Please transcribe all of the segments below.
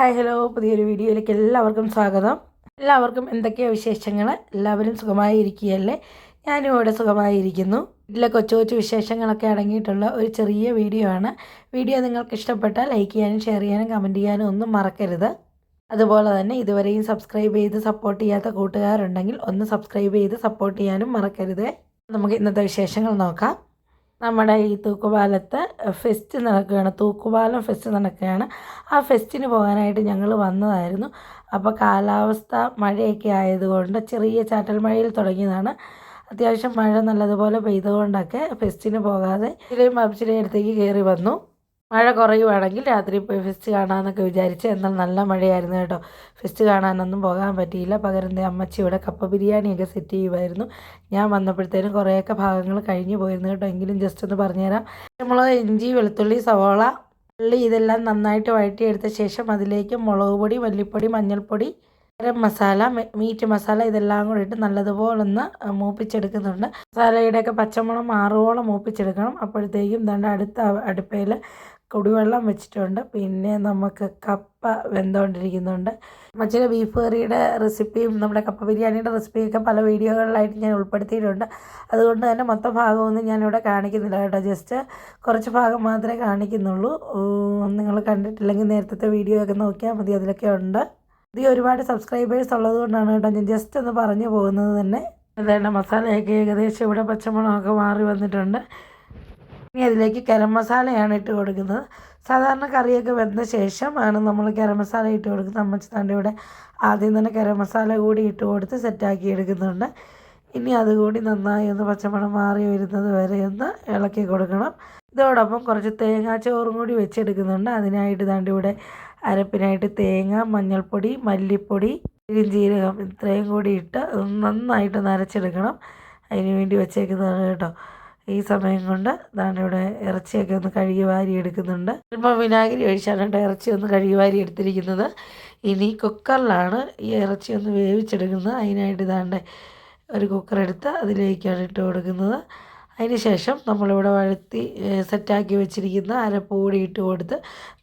Hi hello. പുതിയൊരു വീഡിയോയിലേക്ക് എല്ലാവർക്കും സ്വാഗതം. എല്ലാവർക്കും എന്തൊക്കെയാണ് വിശേഷങ്ങൾ എല്ലാവരും സുഖമായി ഇരിക്കുകയല്ലേ ഞാനും ഇവിടെ സുഖമായിരിക്കുന്നു. വീട്ടിലെ കൊച്ചു കൊച്ചു വിശേഷങ്ങളൊക്കെ അടങ്ങിയിട്ടുള്ള ഒരു ചെറിയ വീഡിയോ ആണ്. വീഡിയോ നിങ്ങൾക്ക് ഇഷ്ടപ്പെട്ടാൽ ലൈക്ക് ചെയ്യാനും ഷെയർ ചെയ്യാനും കമന്റ് ചെയ്യാനും ഒന്നും മറക്കരുത്. അതുപോലെ തന്നെ ഇതുവരെയും സബ്സ്ക്രൈബ് ചെയ്ത് സപ്പോർട്ട് ചെയ്യാത്ത കൂട്ടുകാരുണ്ടെങ്കിൽ ഒന്ന് സബ്സ്ക്രൈബ് ചെയ്ത് സപ്പോർട്ട് ചെയ്യാനും മറക്കരുത്. നമുക്ക് ഇന്നത്തെ വിശേഷങ്ങൾ നോക്കാം. നമ്മുടെ ഈ തൂക്കുപാലത്ത് ഫെസ്റ്റ് നടക്കുകയാണ്. തൂക്കുപാലം ഫെസ്റ്റ് നടക്കുകയാണ്. ആ ഫെസ്റ്റിന് പോകാനായിട്ട് ഞങ്ങൾ വന്നതായിരുന്നു. അപ്പോൾ കാലാവസ്ഥ മഴയൊക്കെ ആയതുകൊണ്ട് ചെറിയ ചാറ്റൽ മഴയിൽ തുടങ്ങിയതാണ്. അത്യാവശ്യം മഴ നല്ലതുപോലെ പെയ്തുകൊണ്ടൊക്കെ ഫെസ്റ്റിന് പോകാതെ പബ്സിലെ അടുത്തേക്ക് കയറി വന്നു. മഴ കുറയുവാണെങ്കിൽ രാത്രി പോയി ഫെസ്റ്റ് കാണാമെന്നൊക്കെ വിചാരിച്ച് എന്നാൽ നല്ല മഴയായിരുന്നു കേട്ടോ. ഫെസ്റ്റ് കാണാനൊന്നും പോകാൻ പറ്റിയില്ല. പകരം അമ്മച്ചി ഇവിടെ കപ്പ ബിരിയാണിയൊക്കെ സെറ്റ് ചെയ്യുമായിരുന്നു ഞാൻ വന്നപ്പോഴത്തേനും കുറേയൊക്കെ ഭാഗങ്ങൾ കഴിഞ്ഞു പോയിരുന്നു കേട്ടോ. എങ്കിലും ജസ്റ്റ് ഒന്ന് പറഞ്ഞുതരാം. നമ്മൾ ഇഞ്ചി വെളുത്തുള്ളി സവോള ഉള്ളി ഇതെല്ലാം നന്നായിട്ട് വഴറ്റിയെടുത്ത ശേഷം അതിലേക്ക് മുളക് പൊടി മല്ലിപ്പൊടി മഞ്ഞൾപ്പൊടി ഗരം മസാല മീറ്റ് മസാല ഇതെല്ലാം കൂടി ഇട്ട് നല്ലതുപോലെ ഒന്ന് മൂപ്പിച്ചെടുക്കുന്നുണ്ട്. മസാലയുടെയൊക്കെ പച്ചമുളക് മാറുവോളം മൂപ്പിച്ചെടുക്കണം. അപ്പോഴത്തേക്കും ദണ്ട അടുത്ത അടുപ്പയിൽ കുടിവെള്ളം വെച്ചിട്ടുണ്ട്. പിന്നെ നമുക്ക് കപ്പ വെന്തുകൊണ്ടിരിക്കുന്നുണ്ട് മച്ചിലെ ബീഫ് കറിയുടെ റെസിപ്പിയും നമ്മുടെ കപ്പ ബിരിയാണിയുടെ റെസിപ്പിയൊക്കെ പല വീഡിയോകളിലായിട്ട് ഞാൻ ഉൾപ്പെടുത്തിയിട്ടുണ്ട്. അതുകൊണ്ട് തന്നെ മൊത്തം ഭാഗമൊന്നും ഞാനിവിടെ കാണിക്കുന്നില്ല കേട്ടോ. ജസ്റ്റ് കുറച്ച് ഭാഗം മാത്രമേ കാണിക്കുന്നുള്ളൂ. നിങ്ങൾ കണ്ടിട്ടില്ലെങ്കിൽ നേരത്തെ വീഡിയോ ഒക്കെ നോക്കിയാൽ മതി. അതിലൊക്കെ ഉണ്ട്. ഇത് ഒരുപാട് സബ്സ്ക്രൈബേഴ്സ് ഉള്ളത് കൊണ്ടാണ് കേട്ടോ ഞാൻ ജസ്റ്റ് ഒന്ന് പറഞ്ഞു പോകുന്നത് തന്നെ. അതേണ്ട മസാലയൊക്കെ ഏകദേശം ഇവിടെ പച്ചമുളകൊക്കെ മാറി വന്നിട്ടുണ്ട്. ഇനി അതിലേക്ക് ഗരം മസാലയാണ് ഇട്ട് കൊടുക്കുന്നത്. സാധാരണ കറിയൊക്കെ വെന്ത ശേഷം ആണ് നമ്മൾ ഗരം മസാല ഇട്ട് കൊടുക്കുന്നത്. അമ്മച്ചി തന്റെ ഇവിടെ ആദ്യം തന്നെ ഗരം മസാല കൂടി ഇട്ട് കൊടുത്ത് സെറ്റാക്കി എടുക്കുന്നുണ്ട്. ഇനി അതുകൂടി നന്നായി ഒന്ന് പച്ചമണം മാറി വരുന്നത് വരെ ഒന്ന് ഇളക്കി കൊടുക്കണം. ഇതോടൊപ്പം കുറച്ച് തേങ്ങാച്ചോറും കൂടി വെച്ചെടുക്കുന്നുണ്ട്. അതിനായിട്ട് ദാണ്ട് ഇവിടെ അരപ്പിനായിട്ട് തേങ്ങ മഞ്ഞൾപ്പൊടി മല്ലിപ്പൊടി ജീരകം ഇത്രയും കൂടി ഇട്ട് നന്നായിട്ട് നരച്ചെടുക്കണം. അതിന് വേണ്ടി വെച്ചേക്കുന്നതാണ് കേട്ടോ. ഈ സമയം കൊണ്ട് ഇതാണ് ഇവിടെ ഇറച്ചിയൊക്കെ ഒന്ന് കഴുകി വാരി എടുക്കുന്നുണ്ട്. ഇപ്പം വിനാഗിരി ഒഴിച്ചാണ് കേട്ടോ ഇറച്ചി ഒന്ന് കഴുകി വാരി എടുത്തിരിക്കുന്നത്. ഇനി കുക്കറിലാണ് ഈ ഇറച്ചി ഒന്ന് വേവിച്ചെടുക്കുന്നത്. അതിനായിട്ട് ഇതാണ്ട് ഒരു കുക്കർ എടുത്ത് അതിലേക്കാണ് ഇട്ട് കൊടുക്കുന്നത്. അതിന് ശേഷം നമ്മളിവിടെ വഴുത്തി സെറ്റാക്കി വെച്ചിരിക്കുന്ന അരപ്പൂടി ഇട്ട് കൊടുത്ത്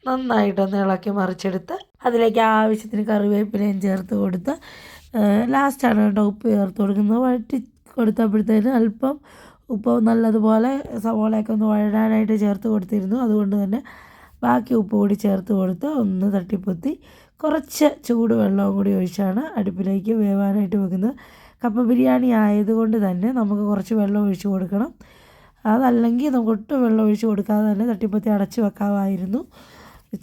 നന്നായിട്ടൊന്ന് ഇളക്കി മറിച്ചെടുത്ത് അതിലേക്ക് ആവശ്യത്തിന് കറിവേപ്പിലയും ചേർത്ത് കൊടുത്ത് ലാസ്റ്റാണ് കേട്ടോ ഉപ്പ് ചേർത്ത് കൊടുക്കുന്നത്. വഴറ്റി കൊടുത്തപ്പോഴത്തേന് അല്പം ഉപ്പ് നല്ലതുപോലെ സവോളയൊക്കെ ഒന്ന് വഴടാനായിട്ട് ചേർത്ത് കൊടുത്തിരുന്നു. അതുകൊണ്ട് തന്നെ ബാക്കി ഉപ്പ് കൂടി ചേർത്ത് കൊടുത്ത് ഒന്ന് തട്ടിപ്പൊത്തി കുറച്ച് ചൂട് വെള്ളവും കൂടി ഒഴിച്ചാണ് അടുപ്പിലേക്ക് വേവാനായിട്ട് വെക്കുന്നത്. കപ്പ ബിരിയാണി ആയതുകൊണ്ട് തന്നെ നമുക്ക് കുറച്ച് വെള്ളം ഒഴിച്ച് കൊടുക്കണം. അതല്ലെങ്കിൽ നമുക്ക് ഒട്ടും വെള്ളം ഒഴിച്ച് കൊടുക്കാതെ തന്നെ തട്ടിപ്പൊത്തി അടച്ച് വെക്കാമായിരുന്നു.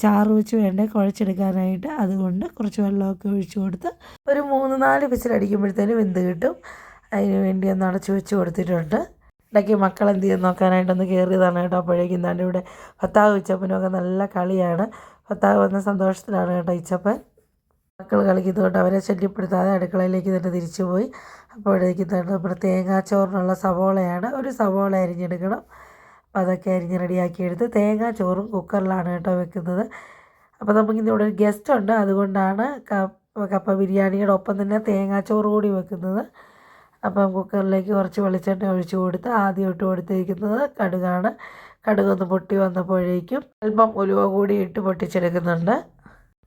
ചാറ് വെച്ച് വേണ്ടേ കുഴച്ചെടുക്കാനായിട്ട്. അതുകൊണ്ട് കുറച്ച് വെള്ളമൊക്കെ ഒഴിച്ച് കൊടുത്ത് ഒരു മൂന്ന് നാല് വിസിലടിക്കുമ്പോഴത്തേനും വെന്ത് കിട്ടും. അതിന് വേണ്ടി ഒന്ന് അടച്ച് വെച്ച് കൊടുത്തിട്ടുണ്ട്. ഇടയ്ക്ക് മക്കൾ എന്ത് ചെയ്യും നോക്കാനായിട്ടൊന്ന് കയറിയതാണ് കേട്ടോ അപ്പോഴേക്കും താണ്ട് ഇവിടെ ഭർത്താവ് ഇച്ചപ്പനും നല്ല കളിയാണ്. ഭർത്താവ് വന്ന സന്തോഷത്തിലാണ് കേട്ടോ ഇച്ചപ്പൻ. മക്കൾ കളിക്കുന്നതുകൊണ്ട് അവരെ ശല്യപ്പെടുത്താതെ അടുക്കളയിലേക്ക് തന്നെ തിരിച്ചു പോയി അപ്പോഴേക്കും തന്നെ നമ്മുടെ തേങ്ങാച്ചോറിനുള്ള സവോളയാണ്. ഒരു സവോള അരിഞ്ഞെടുക്കണം. അപ്പോൾ അതൊക്കെ അരിഞ്ഞ് റെഡിയാക്കി എടുത്ത് തേങ്ങാച്ചോറും കുക്കറിലാണ് കേട്ടോ വെക്കുന്നത്. അപ്പോൾ നമുക്കിന്ന് ഇവിടെ ഒരു ഗസ്റ്റ് ഉണ്ട്. അതുകൊണ്ടാണ് കപ്പ ബിരിയാണിയുടെ ഒപ്പം തന്നെ തേങ്ങാച്ചോറ് കൂടി വെക്കുന്നത്. അപ്പം കുക്കറിലേക്ക് കുറച്ച് വെളിച്ചെണ്ണ ഒഴിച്ച് കൊടുത്ത് ആദ്യം ഇട്ട് കൊടുത്തിരിക്കുന്നത് കടുകാണ്. കടുകൊന്ന് പൊട്ടി വന്നപ്പോഴേക്കും അല്പം ഉലുവ കൂടി ഇട്ട് പൊട്ടിച്ചെടുക്കുന്നുണ്ട്.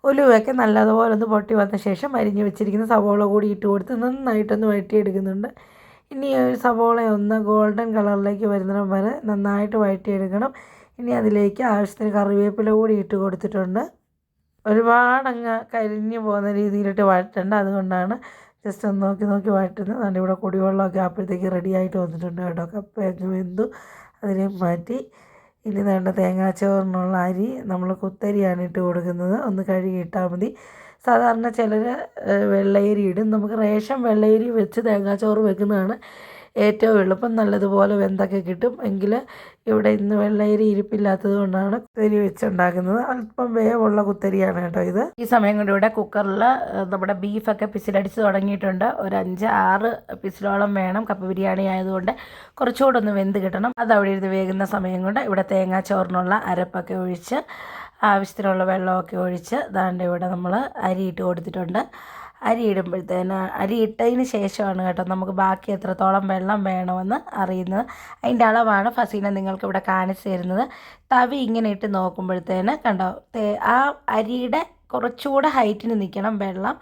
ഉലുവയൊക്കെ നല്ലതുപോലെ ഒന്ന് പൊട്ടി വന്ന ശേഷം അരിഞ്ഞ് വെച്ചിരിക്കുന്ന സവോള കൂടി ഇട്ട് കൊടുത്ത് നന്നായിട്ടൊന്ന് വഴറ്റിയെടുക്കുന്നുണ്ട്. ഇനി ഒരു സവോള ഒന്ന് ഗോൾഡൻ കളറിലേക്ക് വരുന്നിടം വരെ നന്നായിട്ട് വഴറ്റിയെടുക്കണം. ഇനി അതിലേക്ക് ആവശ്യത്തിന് കറിവേപ്പില കൂടി ഇട്ട് കൊടുത്തിട്ടുണ്ട്. ഒരുപാടങ്ങ് കരിഞ്ഞു പോകുന്ന രീതിയിലിട്ട് വഴറ്റേണ്ട അതുകൊണ്ടാണ് ജസ്റ്റ് ഒന്ന് നോക്കി നോക്കി വഴറ്റുന്നത് അതുകൊണ്ട് ഇവിടെ കുടിവെള്ളമൊക്കെ അപ്പോഴത്തേക്ക് റെഡി ആയിട്ട് വന്നിട്ടുണ്ട് കേട്ടോ. കപ്പയൊക്കെ വെന്തു. അതിനെ മാറ്റി ഇനി വേണ്ട തേങ്ങാച്ചോറിനുള്ള അരി നമ്മൾ കുത്തരിയാണ് ഇട്ട് കൊടുക്കുന്നത്. ഒന്ന് കഴുകി ഇട്ടാൽ മതി. സാധാരണ ചിലർ വെള്ളയരി ഇടും. നമുക്ക് റേഷൻ വെള്ളയരി വെച്ച് തേങ്ങാച്ചോറ് വെക്കുന്നതാണ് ഏറ്റവും എളുപ്പം നല്ലതുപോലെ വെന്തൊക്കെ കിട്ടും. എങ്കിൽ ഇവിടെ ഇന്ന് വെള്ളയരി ഇരിപ്പില്ലാത്തത് കൊണ്ടാണ് കുത്തരി വെച്ചുണ്ടാക്കുന്നത്. അല്പം വേവുള്ള കുത്തരിയാണ് കേട്ടോ ഇത്. ഈ സമയം കൊണ്ട് ഇവിടെ കുക്കറിൽ നമ്മുടെ ബീഫൊക്കെ പിസിലടിച്ച് തുടങ്ങിയിട്ടുണ്ട്. ഒരു അഞ്ച് ആറ് പിസിലോളം വേണം. കപ്പ ബിരിയാണി ആയതുകൊണ്ട് കുറച്ചുകൂടെ ഒന്ന് വെന്ത് കിട്ടണം. അത് അവിടെ ഇരുന്ന് വേകുന്ന സമയം കൊണ്ട് ഇവിടെ തേങ്ങാ ചോറിനുള്ള അരപ്പൊക്കെ ഒഴിച്ച് ആവശ്യത്തിനുള്ള വെള്ളമൊക്കെ ഒഴിച്ച് ദാണ്ട് ഇവിടെ നമ്മൾ അരി ഇട്ട് കൊടുത്തിട്ടുണ്ട്. അരി ഇടുമ്പോഴത്തേന് അരി ഇട്ടതിന് ശേഷമാണ് കേട്ടോ നമുക്ക് ബാക്കി എത്രത്തോളം വെള്ളം വേണമെന്ന് അറിയുന്നത്. അതിന്റെ അളവാണ് ഫസീന നിങ്ങൾക്ക് ഇവിടെ കാണിച്ചു തരുന്നത്. തവി ഇങ്ങനെ ഇട്ട് നോക്കുമ്പോഴത്തേന് കണ്ടോ ആ അരിയുടെ കുറച്ചുകൂടെ ഹൈറ്റിന് നിൽക്കണം വെള്ളം.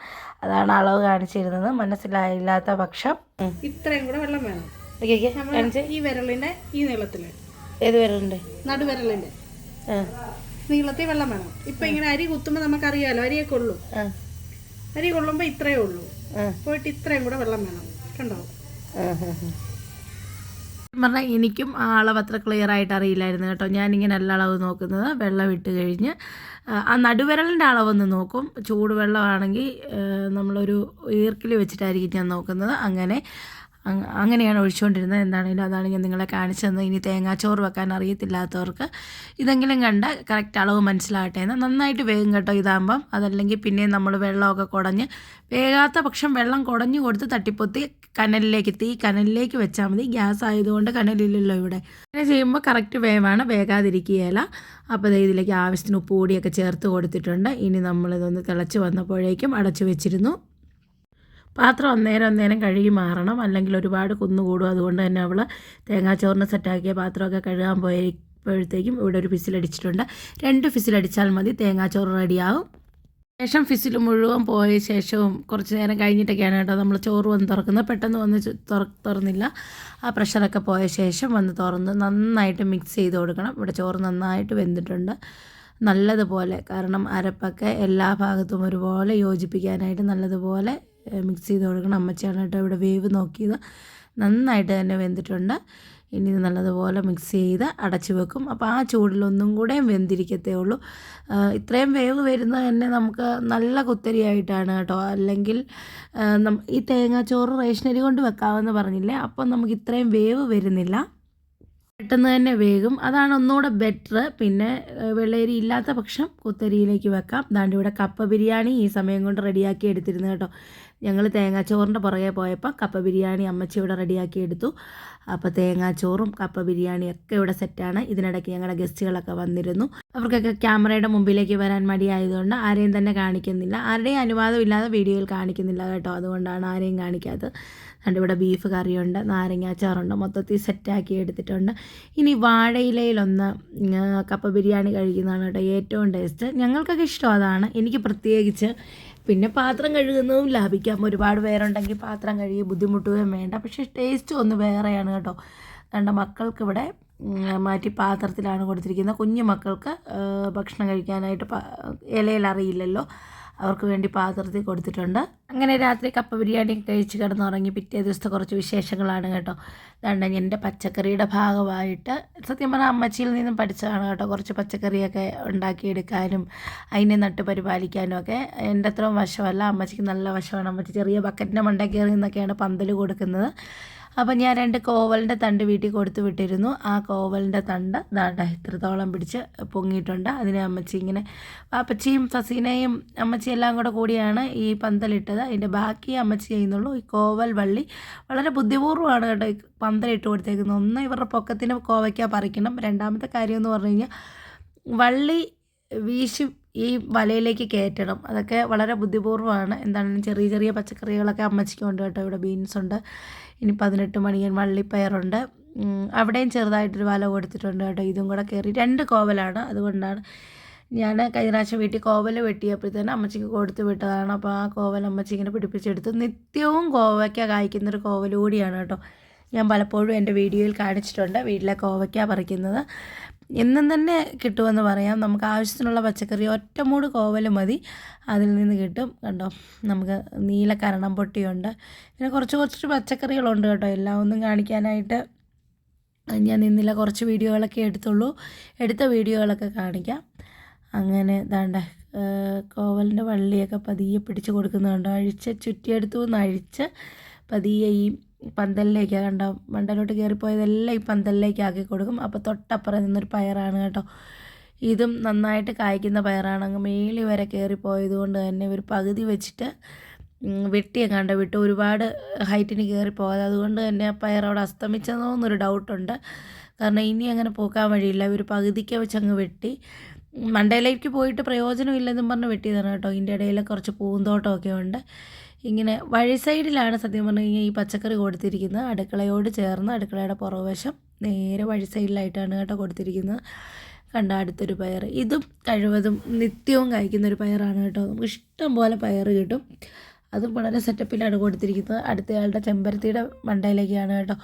അതാണ് അളവ് കാണിച്ചിരുന്നത് മനസ്സിലായില്ലാത്ത പക്ഷം. ഇത്രയും കൂടെ വെള്ളം വേണം. ഈ വിരലിന്റെ ഈ നീളത്തിൽ. ഏത് വിരലുണ്ട് നടുവിരലിന്റെ ആ. നീളത്തിൽ വെള്ളം വേണം. ഇപ്പൊ ഇങ്ങനെ അരി കുത്തുമ്പോ നമുക്കറിയാലോ അരിയെ കൊള്ളു ആ. അരി കൊള്ളുമ്പോ ഇത്രയേ ഉള്ളൂ. പോയിട്ട് ഇത്രയും കൂടെ വെള്ളം വേണം. കണ്ടോ? പറഞ്ഞാൽ എനിക്കും ആ അളവ് അത്ര ക്ലിയർ ആയിട്ട് അറിയില്ലായിരുന്നു കേട്ടോ. ഞാനിങ്ങനെ എല്ലാ അളവ് നോക്കുന്നത്. വെള്ളം ഇട്ട് കഴിഞ്ഞ് ആ, നടുവിരലിന്റെ അളവൊന്ന് നോക്കും. ചൂടുവെള്ളമാണെങ്കിൽ നമ്മളൊരു ഈർക്കിൽ വെച്ചിട്ടായിരിക്കും ഞാൻ നോക്കുന്നത്. അങ്ങനെ അങ് അങ്ങനെയാണ് ഒഴിച്ചുകൊണ്ടിരുന്നത്. എന്താണെങ്കിലും അതാണ് ഞാൻ നിങ്ങളെ കാണിച്ചത് ഇനി തേങ്ങാച്ചോറ് വെക്കാൻ അറിയത്തില്ലാത്തവർക്ക് ഇതെങ്കിലും കണ്ട കറക്റ്റ് അളവ് മനസ്സിലാകട്ടെ എന്ന്. നന്നായിട്ട് വേഗം കേട്ടോ ഇതാകുമ്പം. അതല്ലെങ്കിൽ പിന്നെ നമ്മൾ വെള്ളമൊക്കെ കുടഞ്ഞ് വേകാത്ത പക്ഷം വെള്ളം കുടഞ്ഞു കൊടുത്ത് തട്ടിപ്പൊത്തി കനലിലേക്ക് തീ കനലിലേക്ക് വെച്ചാൽ മതി. ഗ്യാസ് ആയതുകൊണ്ട് കനലില്ലല്ലോ ഇവിടെ. അങ്ങനെ ചെയ്യുമ്പോൾ കറക്റ്റ് വേവാണ്. വേകാതിരിക്കുകയില്ല അപ്പോൾ ഇതിലേക്ക് ആവശ്യത്തിന് ഉപ്പ് കൂടിയൊക്കെ ചേർത്ത് കൊടുത്തിട്ടുണ്ട്. ഇനി നമ്മളിതൊന്ന് തിളച്ച് വന്നപ്പോഴേക്കും അടച്ചു വെച്ചിരുന്നു. പാത്രം അന്നേരം അന്നേരം കഴുകി മാറണം. അല്ലെങ്കിൽ ഒരുപാട് കുന്നുകൂടും അതുകൊണ്ട് തന്നെ അവൾ തേങ്ങാച്ചോറിന് സെറ്റാക്കിയ പാത്രമൊക്കെ കഴുകാൻ പോയപ്പോഴത്തേക്കും ഇവിടെ ഒരു ഫിസിലടിച്ചിട്ടുണ്ട് രണ്ട് ഫിസിലടിച്ചാൽ മതി. തേങ്ങാച്ചോറ് റെഡിയാവും ശേഷം ഫിസിൽ മുഴുവൻ പോയ ശേഷവും കുറച്ച് നേരം കഴിഞ്ഞിട്ടൊക്കെയാണ് കേട്ടോ നമ്മൾ ചോറ് വന്ന് തുറക്കുന്നത്. പെട്ടെന്ന് വന്ന് തുറ തുറന്നില്ല. ആ പ്രഷറൊക്കെ പോയ ശേഷം വന്ന് തുറന്ന് നന്നായിട്ട് മിക്സ് ചെയ്ത് കൊടുക്കണം. ഇവിടെ ചോറ് നന്നായിട്ട് വെന്തിട്ടുണ്ട്. നല്ലതുപോലെ. കാരണം അരപ്പൊക്കെ എല്ലാ ഭാഗത്തും ഒരുപോലെ യോജിപ്പിക്കാനായിട്ട് നല്ലതുപോലെ മിക്സ് ചെയ്ത് കൊടുക്കണം. അമ്മച്ചിയാണ് കേട്ടോ ഇവിടെ വേവ് നോക്കിയത്. നന്നായിട്ട് തന്നെ വെന്തിട്ടുണ്ട്. ഇനി ഇത് നല്ലതുപോലെ മിക്സ് ചെയ്ത് അടച്ചു വെക്കും. അപ്പോൾ ആ ചൂടിലൊന്നും കൂടെ വെന്തിരിക്കത്തേ ഉള്ളൂ. ഇത്രയും വേവ് വരുന്നത് തന്നെ നമുക്ക് നല്ല കുത്തരിയായിട്ടാണ് കേട്ടോ. അല്ലെങ്കിൽ ഈ തേങ്ങാച്ചോറ് റേഷനരി കൊണ്ട് വെക്കാമെന്ന് പറഞ്ഞില്ലേ? അപ്പം നമുക്ക് ഇത്രയും വേവ് വരുന്നില്ല. പെട്ടെന്ന് തന്നെ വേകും. അതാണ് ഒന്നുകൂടെ ബെറ്റർ പിന്നെ വെള്ളരി ഇല്ലാത്ത പക്ഷം കുത്തരിയിലേക്ക് വെക്കാം. ദാണ്ട് ഇവിടെ കപ്പ ബിരിയാണി ഈ സമയം കൊണ്ട് റെഡിയാക്കി എടുത്തിരുന്നു കേട്ടോ. ഞങ്ങൾ തേങ്ങാച്ചോറിന്റെ പുറകെ പോയപ്പോൾ കപ്പ ബിരിയാണി അമ്മച്ചി ഇവിടെ റെഡിയാക്കി എടുത്തു. അപ്പോൾ തേങ്ങാച്ചോറും കപ്പ ബിരിയാണിയും ഒക്കെ ഇവിടെ സെറ്റാണ് ഇതിനിടയ്ക്ക് ഞങ്ങളുടെ ഗസ്റ്റുകളൊക്കെ വന്നിരുന്നു. അവർക്കൊക്കെ ക്യാമറയുടെ മുമ്പിലേക്ക് വരാൻ മടിയായതുകൊണ്ട് ആരെയും തന്നെ കാണിക്കുന്നില്ല. ആരുടെയും അനുവാദമില്ലാതെ വീഡിയോയിൽ കാണിക്കുന്നില്ല കേട്ടോ. അതുകൊണ്ടാണ് ആരെയും കാണിക്കാത്തത്. അതുകൊണ്ട് ഇവിടെ ബീഫ് കറിയുണ്ട് നാരങ്ങാച്ചാറുണ്ട് മൊത്തത്തിൽ സെറ്റാക്കി എടുത്തിട്ടുണ്ട്. ഇനി വാഴയിലയിലൊന്ന് കപ്പ ബിരിയാണി കഴിക്കുന്നതാണ് കേട്ടോ ഏറ്റവും ടേസ്റ്റ് ഞങ്ങൾക്കൊക്കെ ഇഷ്ടം അതാണ്. എനിക്ക് പ്രത്യേകിച്ച് പിന്നെ പാത്രം കഴുകുന്നതും ലാഭിക്കാം. ഒരുപാട് പേരുണ്ടെങ്കിൽ പാത്രം കഴുകി ബുദ്ധിമുട്ടുകയും വേണ്ട. പക്ഷേ ടേസ്റ്റ് ഒന്ന് വേറെയാണ് കേട്ടോ. രണ്ട് മക്കൾക്കിവിടെ മാറ്റി പാത്രത്തിലാണ് കൊടുത്തിരിക്കുന്നത്. കുഞ്ഞു മക്കൾക്ക് ഭക്ഷണം കഴിക്കാനായിട്ട് ഇലയിലറിയില്ലല്ലോ അവർക്ക് വേണ്ടി പാത്രത്തിൽ കൊടുത്തിട്ടുണ്ട്. അങ്ങനെ രാത്രി കപ്പ ബിരിയാണി കഴിച്ച് കിടന്നുറങ്ങി പിറ്റേ ദിവസത്തെ കുറച്ച് വിശേഷങ്ങളാണ് കേട്ടോ. അതുകൊണ്ട് എന്റെ പച്ചക്കറിയുടെ ഭാഗമായിട്ട് സത്യം പറഞ്ഞാൽ അമ്മച്ചിയിൽ നിന്നും പഠിച്ചതാണ് കേട്ടോ. കുറച്ച് പച്ചക്കറിയൊക്കെ ഉണ്ടാക്കിയെടുക്കാനും അതിനെ നട്ട് പരിപാലിക്കാനും ഒക്കെ എന്റെ അത്രയും വശമല്ല. അമ്മച്ചിക്ക് നല്ല വശമാണ്. അമ്മച്ചി ചെറിയ ബക്കറ്റിന്റെ മണ്ടേ കയറി നിന്നൊക്കെയാണ് പന്തൽ കൊടുക്കുന്നത്. അപ്പം ഞാൻ രണ്ട് കോവലിന്റെ തണ്ട് വീട്ടിൽ കൊടുത്തു വിട്ടിരുന്നു. ആ കോവലിന്റെ തണ്ട് ദാണ്ട ഇത്രത്തോളം പിടിച്ച് പൊങ്ങിയിട്ടുണ്ട്. അതിനെ അമ്മച്ചി ഇങ്ങനെ അപ്പച്ചിയും സസീനയും അമ്മച്ചി എല്ലാം കൂടെ കൂടിയാണ് ഈ പന്തലിട്ടത്. അതിന്റെ ബാക്കി അമ്മച്ചി ചെയ്യുന്നുള്ളൂ. ഈ കോവൽ വള്ളി വളരെ ബുദ്ധിപൂർവമാണ് കേട്ടോ ഈ പന്തലിട്ട് കൊടുത്തേക്കുന്നത്. ഒന്ന് ഇവരുടെ പൊക്കത്തിന് കോവയ്ക്ക പറിക്കണം. രണ്ടാമത്തെ കാര്യം എന്ന് പറഞ്ഞു കഴിഞ്ഞാൽ വള്ളി വീശി ഈ വലയിലേക്ക് കയറ്റണം. അതൊക്കെ വളരെ ബുദ്ധിപൂർവമാണ്. എന്താണ് ചെറിയ ചെറിയ പച്ചക്കറികളൊക്കെ അമ്മച്ചിക്ക് ഉണ്ട് കേട്ടോ ഇവിടെ ബീൻസ് ഉണ്ട്. ഇനി പതിനെട്ട് മണിയൻ വള്ളിപ്പയറുണ്ട് അവിടെയും ചെറുതായിട്ടൊരു വല കൊടുത്തിട്ടുണ്ട് കേട്ടോ. ഇതും കൂടെ കയറി രണ്ട് കോവലാണ്. അതുകൊണ്ടാണ് ഞാൻ കഴിഞ്ഞ പ്രാവശ്യം വീട്ടിൽ കോവൽ വെട്ടിയപ്പോഴത്തേനും അമ്മച്ചിക്ക് കൊടുത്തു വിട്ടതാണ്. അപ്പോൾ ആ കോവൽ അമ്മച്ചി ഇങ്ങനെ പിടിപ്പിച്ചെടുത്ത് നിത്യവും കോവയ്ക്ക കായ്ക്കുന്നൊരു കോവൽ കൂടിയാണ് കേട്ടോ. ഞാൻ പലപ്പോഴും എന്റെ വീഡിയോയിൽ കാണിച്ചിട്ടുണ്ട്. വീട്ടിലെ കോവയ്ക്ക പറിക്കുന്നത്. എന്നും തന്നെ കിട്ടുമെന്ന് പറയാം. നമുക്ക് ആവശ്യത്തിനുള്ള പച്ചക്കറി ഒറ്റമൂട് കോവൽ മതി. അതിൽ നിന്ന് കിട്ടും. കണ്ടോ? നമുക്ക് നീല കരണം പൊട്ടിയുണ്ട്. പിന്നെ കുറച്ച് കുറച്ച് പച്ചക്കറികളുണ്ട് കേട്ടോ. എല്ലാം ഒന്നും കാണിക്കാനായിട്ട് ഞാൻ നിന്നില്ല. കുറച്ച് വീഡിയോകളൊക്കെ എടുത്തുള്ളൂ. എടുത്ത വീഡിയോകളൊക്കെ കാണിക്കാം. അങ്ങനെ ദാണ്ട കോവലിന്റെ വള്ളിയൊക്കെ പതിയെ പിടിച്ച് കൊടുക്കുന്നുണ്ട്. അഴിച്ച് ചുറ്റിയെടുത്തു നിന്ന് അഴിച്ച് പതിയെ ഈ പന്തലിലേക്ക് കണ്ട? മണ്ടലോട്ട് കയറിപ്പോയതെല്ലാം ഈ പന്തലിലേക്ക് ആക്കി കൊടുക്കും. അപ്പോൾ തൊട്ടപ്പുറം നിന്നൊരു പയറാണ് കേട്ടോ. ഇതും നന്നായിട്ട് കായ്ക്കുന്ന പയറാണ്. അങ്ങ് മേളി വരെ കയറിപ്പോയത് കൊണ്ട് തന്നെ ഒരു പകുതി വെച്ചിട്ട് ഉം, വെട്ടിയെ കണ്ട വിട്ട്. ഒരുപാട് ഹൈറ്റിന് കയറി പോകാതെ അതുകൊണ്ട് തന്നെ ആ പയർ അവിടെ എന്നൊരു ഡൗട്ടുണ്ട്. കാരണം ഇനി അങ്ങനെ പോക്കാൻ വഴിയില്ല. ഒരു പകുതിക്ക് വെച്ചങ്ങ് വെട്ടി. മണ്ടയിലേക്ക് പോയിട്ട് പ്രയോജനമില്ലെന്നും പറഞ്ഞ് വെട്ടിയതാണ് കേട്ടോ. ഇതിന്റെ ഇടയിൽ കുറച്ച് പൂന്തോട്ടമൊക്കെ ഉണ്ട്. ഇങ്ങനെ വഴി സൈഡിലാണ് സത്യം പറഞ്ഞു കഴിഞ്ഞാൽ ഈ പച്ചക്കറി കൊടുത്തിരിക്കുന്നത്. അടുക്കളയോട് ചേർന്ന് അടുക്കളയുടെ പുറവശം നേരെ വഴി സൈഡിലായിട്ടാണ് കേട്ടോ കൊടുത്തിരിക്കുന്നത്. കണ്ട അടുത്തൊരു പയർ. ഇതും കഴിവതും നിത്യവും കഴിക്കുന്ന ഒരു പയറാണ് കേട്ടോ. നമുക്ക് ഇഷ്ടം പോലെ പയർ കിട്ടും. അതും വളരെ സെറ്റപ്പിലാണ് കൊടുത്തിരിക്കുന്നത്. അടുത്തയാളുടെ ചെമ്പരത്തിയുടെ മണ്ടയിലേക്കാണ് കേട്ടോ.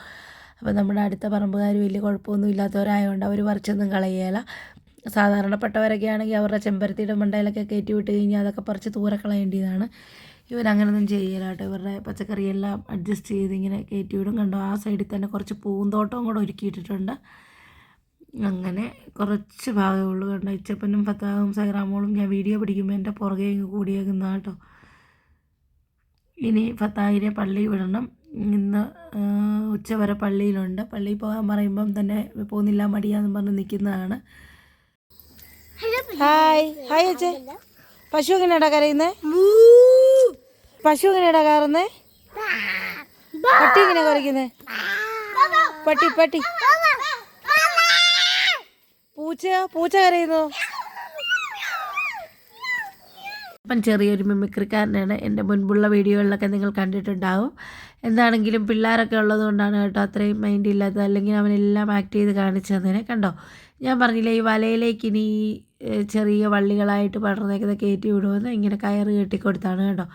അപ്പോൾ നമ്മുടെ അടുത്ത പറമ്പുകാർ വലിയ കുഴപ്പമൊന്നും ഇല്ലാത്തവരായതുകൊണ്ട് അവർ പറിച്ചൊന്നും കളയുകയില്ല സാധാരണപ്പെട്ടവരൊക്കെ ആണെങ്കിൽ അവരുടെ ചെമ്പരത്തിയുടെ മണ്ടയിലൊക്കെ കയറ്റി വിട്ട് കഴിഞ്ഞാൽ അതൊക്കെ പറിച്ച് ദൂരെ കളയേണ്ടതാണ് ഇവരങ്ങനൊന്നും ചെയ്യില്ല കേട്ടോ ഇവരുടെ പച്ചക്കറിയെല്ലാം അഡ്ജസ്റ്റ് ചെയ്ത് ഇങ്ങനെ കയറ്റി വിടും. കണ്ടോ ആ സൈഡിൽ തന്നെ കുറച്ച് പൂന്തോട്ടവും കൂടെ ഒരുക്കിയിട്ടിട്ടുണ്ട്. അങ്ങനെ കുറച്ച് ഭാഗമേ ഉള്ളൂ. കണ്ടോ ഇച്ചപ്പനും ഫത്താവും സൈറാമോളും ഞാൻ വീഡിയോ പിടിക്കുമ്പോൾ എന്റെ പുറകെ ഇങ്ങ് കൂടിയേക്കുന്ന കേട്ടോ. ഇനി ഫത്താഹിനെ പള്ളി വിടണം. ഇന്ന് ഉച്ചവരെ പള്ളിയിലുണ്ട്. പള്ളിയിൽ പോകാൻ പറയുമ്പം തന്നെ പോകുന്നില്ല മടിയാന്ന് പറഞ്ഞ് നിൽക്കുന്നതാണ് ഹായ് ഹായ് അച്ഛൻ. പശു എങ്ങനെയാടാ കരയുന്നേ? പശു എങ്ങനെയാടാ കയറുന്നേ? പട്ടി എങ്ങനെയാ കുറയ്ക്കുന്നേ പട്ടി പട്ടി. പൂച്ചയോ പൂച്ച കരയുന്നു. അപ്പം ചെറിയൊരു മിമിക്രിക്കാരനാണ്. എന്റെ മുൻപുള്ള വീഡിയോകളിലൊക്കെ നിങ്ങൾ കണ്ടിട്ടുണ്ടാവും. എന്താണെങ്കിലും പിള്ളേരൊക്കെ ഉള്ളത് കൊണ്ടാണ് കേട്ടോ അത്രയും മൈൻഡ് ഇല്ലാത്തത്. അല്ലെങ്കിൽ അവനെല്ലാം ആക്ട് ചെയ്ത് കാണിച്ചു തന്നേനെ കണ്ടോ? ഞാൻ പറഞ്ഞില്ലേ ഈ വലയിലേക്ക് ഇനി ചെറിയ വള്ളികളായിട്ട് പടർന്നേക്കുന്ന കയറ്റി വിടുമെന്ന് ഇങ്ങനെ കയറ് കെട്ടിക്കൊടുത്താണ് കേട്ടോ.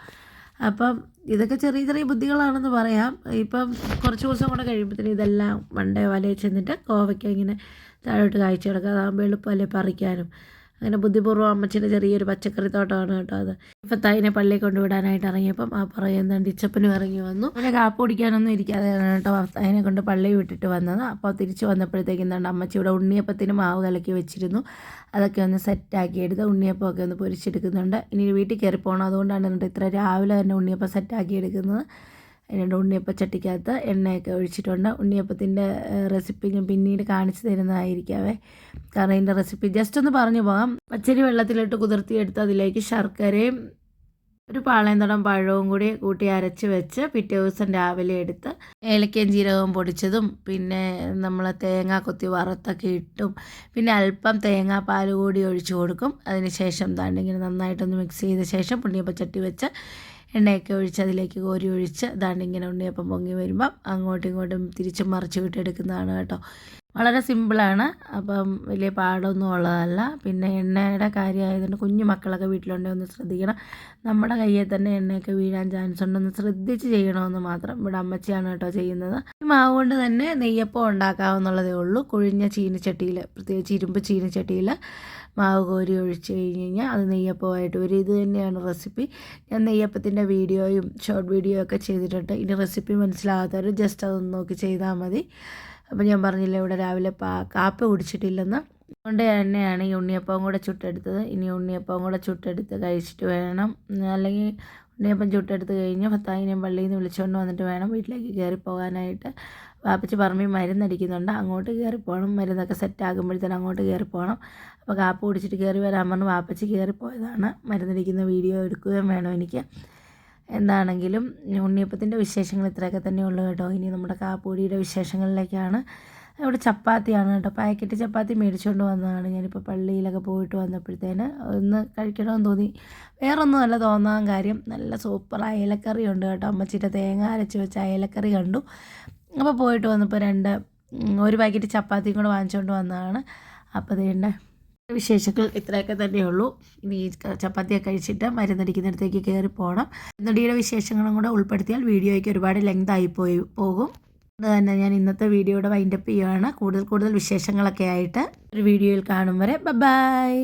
അപ്പം ഇതൊക്കെ ചെറിയ ചെറിയ ബുദ്ധികളാണെന്ന് പറയാം. ഇപ്പം കുറച്ച് ദിവസം കൂടെ കഴിയുമ്പോഴത്തേനും ഇതെല്ലാം മണ്ടേ വലയിൽ ചെന്നിട്ട് കോവയ്ക്ക ഇങ്ങനെ താഴോട്ട് കാഴ്ച കിടക്കാം അതാകുമ്പോൾ എളുപ്പമല്ലേ പറിക്കാനും. അങ്ങനെ ബുദ്ധിപൂർവം അമ്മച്ചിന്റെ ചെറിയൊരു പച്ചക്കറി തോട്ടമാണ് കേട്ടോ അത്. തൈനെ പള്ളിയിൽ കൊണ്ടുവിടാനായിട്ട് ഇറങ്ങിയപ്പം ആ പറയുന്ന ഡിച്ചപ്പനും ഇറങ്ങി വന്നു. പിന്നെ കാപ്പ് കുടിക്കാനൊന്നും ഇരിക്കാതെയാണ് കേട്ടോ തൈനെ കൊണ്ട് പള്ളി വിട്ടിട്ട് വന്നത്. അപ്പോൾ തിരിച്ച് വന്നപ്പോഴത്തേക്കും എന്താണ് ഇവിടെ ഉണ്ണിയപ്പത്തിന് മാവ് കലക്കി വെച്ചിരുന്നു. അതൊക്കെ ഒന്ന് സെറ്റാക്കി എടുത്ത് ഉണ്ണിയപ്പമൊക്കെ ഒന്ന് പൊരിച്ചെടുക്കുന്നുണ്ട്. ഇനി വീട്ടിൽ കയറി പോകണം. അതുകൊണ്ടാണ് ഇത്ര രാവിലെ തന്നെ ഉണ്ണിയപ്പം സെറ്റാക്കി എടുക്കുന്നത്. അതിനുണ്ട് ഉണ്ണിയപ്പ ചട്ടിക്കകത്ത് എണ്ണയൊക്കെ ഒഴിച്ചിട്ടുണ്ട്. ഉണ്ണിയപ്പത്തിന്റെ റെസിപ്പി ഞാൻ പിന്നീട് കാണിച്ചു തരുന്നതായിരിക്കാവേ കാരണം ഇതിന്റെ റെസിപ്പി ജസ്റ്റ് ഒന്ന് പറഞ്ഞു പോകാം. പച്ചരി വെള്ളത്തിലിട്ട് കുതിർത്തിയെടുത്ത് അതിലേക്ക് ശർക്കരയും ഒരു പാളയന്തടം പഴവും കൂടി കൂട്ടി അരച്ച് വെച്ച് പിറ്റേ ദിവസം രാവിലെ എടുത്ത് ഏലക്കയും ജീരകവും പൊടിച്ചതും പിന്നെ നമ്മൾ തേങ്ങ കൊത്തി വറുത്തൊക്കെ ഇട്ടും പിന്നെ അല്പം തേങ്ങാപ്പാൽ കൂടി ഒഴിച്ചു കൊടുക്കും. അതിന് ശേഷം തണ്ടിങ്ങനെ നന്നായിട്ടൊന്ന് മിക്സ് ചെയ്ത ശേഷം പുണ്യപ്പച്ചട്ടി വെച്ച് എണ്ണയൊക്കെ ഒഴിച്ച് അതിലേക്ക് കോരി ഒഴിച്ച് ദാണ്ട് ഇങ്ങനെ ഉണ്ണിയപ്പം പൊങ്ങി വരുമ്പം അങ്ങോട്ടും ഇങ്ങോട്ടും തിരിച്ചും മറിച്ച് വിട്ടെടുക്കുന്നതാണ് കേട്ടോ. വളരെ സിമ്പിളാണ്. അപ്പം വലിയ പാടൊന്നും ഉള്ളതല്ല. പിന്നെ എണ്ണയുടെ കാര്യമായതുകൊണ്ട് കുഞ്ഞു മക്കളൊക്കെ വീട്ടിലുണ്ടെങ്കിൽ ഒന്ന് ശ്രദ്ധിക്കണം. നമ്മുടെ കയ്യിൽ തന്നെ എണ്ണയൊക്കെ വീഴാൻ ചാൻസ് ഉണ്ടെന്ന് ശ്രദ്ധിച്ച് ചെയ്യണമെന്ന് മാത്രം ഇവിടെ അമ്മച്ചിയാണ് കേട്ടോ ചെയ്യുന്നത്. ഈ മാവ് കൊണ്ട് തന്നെ നെയ്യപ്പം ഉണ്ടാക്കാവുന്നുള്ളതേ ഉള്ളൂ. കുഴിഞ്ഞ ചീനിച്ചട്ടിയിൽ പ്രത്യേകിച്ച് ഇരുമ്പ് ചീനിച്ചട്ടിയിൽ മാവ് കോരി ഒഴിച്ച് കഴിഞ്ഞ് കഴിഞ്ഞാൽ അത് നെയ്യപ്പമായിട്ട് വരും. ഇത് തന്നെയാണ് റെസിപ്പി. ഞാൻ നെയ്യപ്പത്തിന്റെ വീഡിയോയും ഷോർട്ട് വീഡിയോ ഒക്കെ ചെയ്തിട്ടുണ്ട്. ഇനി റെസിപ്പി മനസ്സിലാകാത്തവർ ജസ്റ്റ് അതൊന്ന് നോക്കി ചെയ്താൽ മതി. അപ്പോൾ ഞാൻ പറഞ്ഞില്ല ഇവിടെ രാവിലെ പാ കാപ്പി കുടിച്ചിട്ടില്ലെന്ന്. അതുകൊണ്ട് തന്നെയാണ് ഈ ഉണ്ണിയപ്പവും കൂടെ ചുട്ടെടുത്തത്. ഇനി ഉണ്ണിയപ്പവും കൂടെ ചുട്ടെടുത്ത് കഴിച്ചിട്ട് വേണം. അല്ലെങ്കിൽ ഉണ്ണിയപ്പം ചുട്ടെടുത്ത് കഴിഞ്ഞ് ഭർത്താവിനെയും പള്ളിയിൽ നിന്ന് വിളിച്ചുകൊണ്ട് വന്നിട്ട് വേണം വീട്ടിലേക്ക് കയറി പോകാനായിട്ട്. വാപ്പച്ചി പറമ്പിൽ മരുന്നടിക്കുന്നുണ്ട്. അങ്ങോട്ട് കയറി പോകണം മരുന്നൊക്കെ സെറ്റ് ആകുമ്പോഴത്തേനും അങ്ങോട്ട് കയറി പോകണം അപ്പോൾ കാപ്പ് കുടിച്ചിട്ട് കയറി വരാൻ പറഞ്ഞ് വാപ്പച്ചി കയറി പോയതാണ്. മരുന്നടിക്കുന്ന വീഡിയോ എടുക്കുകയും വേണം എനിക്ക്. എന്താണെങ്കിലും ഉണ്ണിയപ്പത്തിന്റെ വിശേഷങ്ങൾ ഇത്രയൊക്കെ തന്നെ ഉള്ളൂ കേട്ടോ. ഇനി നമ്മുടെ കാപ്പൂടിയുടെ വിശേഷങ്ങളിലേക്കാണ്. ഇവിടെ ചപ്പാത്തിയാണ് കേട്ടോ. പാക്കറ്റ് ചപ്പാത്തി മേടിച്ചുകൊണ്ട് വന്നതാണ്. ഞാനിപ്പോൾ പള്ളിയിലൊക്കെ പോയിട്ട് വന്നപ്പോഴത്തേന് ഒന്ന് കഴിക്കണമെന്ന് തോന്നി. വേറൊന്നും അല്ല തോന്നാൻ കാര്യം. നല്ല സൂപ്പർ അയലക്കറി ഉണ്ട് കേട്ടോ. അമ്മച്ചിന്റെ തേങ്ങ അരച്ച് വെച്ച അയലക്കറി കണ്ടു. അപ്പോൾ പോയിട്ട് വന്നപ്പോൾ രണ്ട് ഒരു പാക്കറ്റ് ചപ്പാത്തിയും കൂടെ വാങ്ങിച്ചുകൊണ്ട് വന്നതാണ്. അപ്പോൾ അതേണ്ട വിശേഷങ്ങൾ ഇത്രയൊക്കെ തന്നെയുള്ളൂ. ഇനി ചപ്പാത്തിയൊക്കെ കഴിച്ചിട്ട് മരുന്നടിക്കുന്നിടത്തേക്ക് കയറി പോകണം മരുന്നടിയുടെ വിശേഷങ്ങളും കൂടെ ഉൾപ്പെടുത്തിയാൽ വീഡിയോയ്ക്ക് ഒരുപാട് ലെങ്ത് ആയി പോയി പോകും. അതുകൊണ്ട് തന്നെ ഞാൻ ഇന്നത്തെ വീഡിയോയുടെ വൈൻഡപ്പ് ചെയ്യുകയാണ് കൂടുതൽ കൂടുതൽ വിശേഷങ്ങളൊക്കെ ആയിട്ട് ഒരു വീഡിയോയിൽ കാണും വരെ. ബൈ